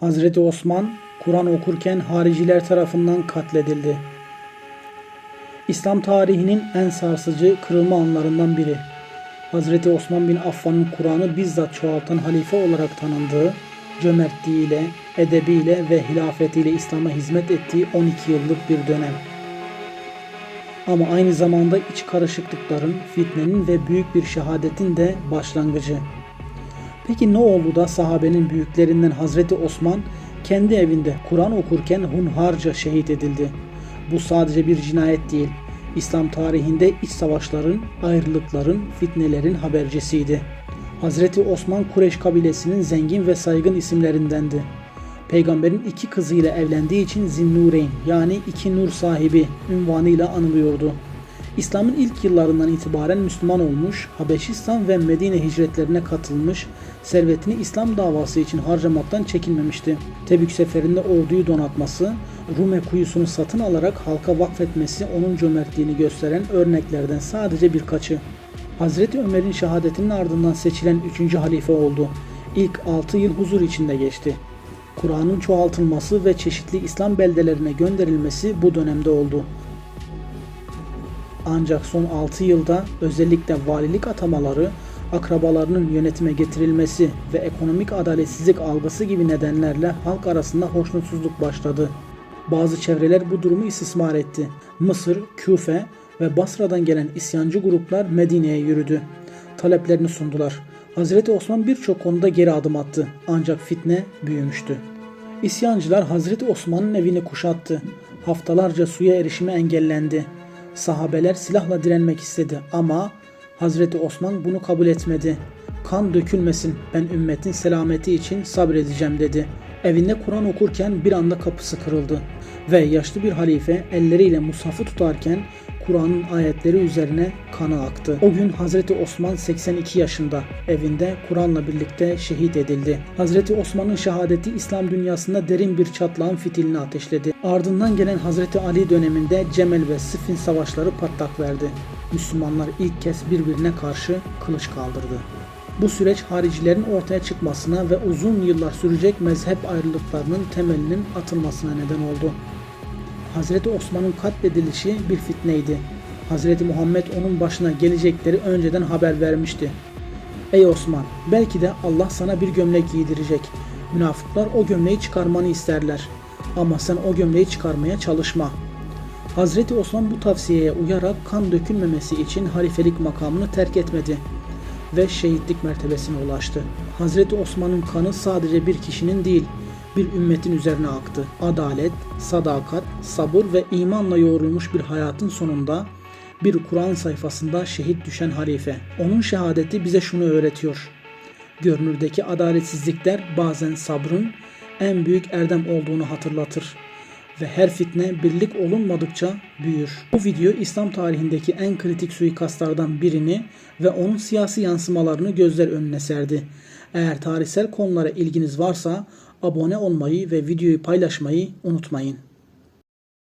Hazreti Osman Kur'an okurken hariciler tarafından katledildi. İslam tarihinin en sarsıcı kırılma anlarından biri. Hazreti Osman bin Affan'ın Kur'an'ı bizzat çoğaltan halife olarak tanındığı, cömertliğiyle, edebiyle ve hilafetiyle İslam'a hizmet ettiği 12 yıllık bir dönem. Ama aynı zamanda iç karışıklıkların, fitnenin ve büyük bir şehadetin de başlangıcı. Peki ne oldu da sahabenin büyüklerinden Hazreti Osman kendi evinde Kur'an okurken hunharca şehit edildi? Bu sadece bir cinayet değil. İslam tarihinde iç savaşların, ayrılıkların, fitnelerin habercisiydi. Hazreti Osman Kureş kabilesinin zengin ve saygın isimlerindendi. Peygamberin iki kızıyla evlendiği için Zinnureyn yani iki nur sahibi ünvanıyla anılıyordu. İslam'ın ilk yıllarından itibaren Müslüman olmuş, Habeşistan ve Medine hicretlerine katılmış, servetini İslam davası için harcamaktan çekinmemişti. Tebük seferinde orduyu donatması, Rume kuyusunu satın alarak halka vakfetmesi onun cömertliğini gösteren örneklerden sadece birkaçı. Hazreti Ömer'in şehadetinin ardından seçilen 3. halife oldu. İlk 6 yıl huzur içinde geçti. Kur'an'ın çoğaltılması ve çeşitli İslam beldelerine gönderilmesi bu dönemde oldu. Ancak son 6 yılda özellikle valilik atamaları, akrabalarının yönetime getirilmesi ve ekonomik adaletsizlik algısı gibi nedenlerle halk arasında hoşnutsuzluk başladı. Bazı çevreler bu durumu istismar etti. Mısır, Küfe ve Basra'dan gelen isyancı gruplar Medine'ye yürüdü. Taleplerini sundular. Hazreti Osman birçok konuda geri adım attı. Ancak fitne büyümüştü. İsyancılar Hazreti Osman'ın evini kuşattı. Haftalarca suya erişimi engellendi. Sahabeler silahla direnmek istedi ama Hazreti Osman bunu kabul etmedi. Kan dökülmesin ben ümmetin selameti için sabredeceğim dedi. Evinde Kur'an okurken bir anda kapısı kırıldı ve yaşlı bir halife elleriyle mushafı tutarken Kur'an'ın ayetleri üzerine kanı aktı. O gün Hazreti Osman 82 yaşında evinde Kur'an'la birlikte şehit edildi. Hazreti Osman'ın şehadeti İslam dünyasında derin bir çatlağın fitilini ateşledi. Ardından gelen Hazreti Ali döneminde Cemel ve Siffin savaşları patlak verdi. Müslümanlar ilk kez birbirine karşı kılıç kaldırdı. Bu süreç haricilerin ortaya çıkmasına ve uzun yıllar sürecek mezhep ayrılıklarının temelinin atılmasına neden oldu. Hazreti Osman'ın katledilişi bir fitneydi. Hazreti Muhammed onun başına gelecekleri önceden haber vermişti. Ey Osman, belki de Allah sana bir gömlek giydirecek. Münafıklar o gömleği çıkarmanı isterler. Ama sen o gömleği çıkarmaya çalışma. Hazreti Osman bu tavsiyeye uyarak kan dökülmemesi için halifelik makamını terk etmedi ve şehitlik mertebesine ulaştı. Hazreti Osman'ın kanı sadece bir kişinin değil, bir ümmetin üzerine aktı. Adalet, sadakat, sabır ve imanla yoğrulmuş bir hayatın sonunda bir Kur'an sayfasında şehit düşen halife. Onun şehadeti bize şunu öğretiyor. Görünürdeki adaletsizlikler bazen sabrın en büyük erdem olduğunu hatırlatır ve her fitne birlik olunmadıkça büyür. Bu video İslam tarihindeki en kritik suikastlardan birini ve onun siyasi yansımalarını gözler önüne serdi. Eğer tarihsel konulara ilginiz varsa abone olmayı ve videoyu paylaşmayı unutmayın.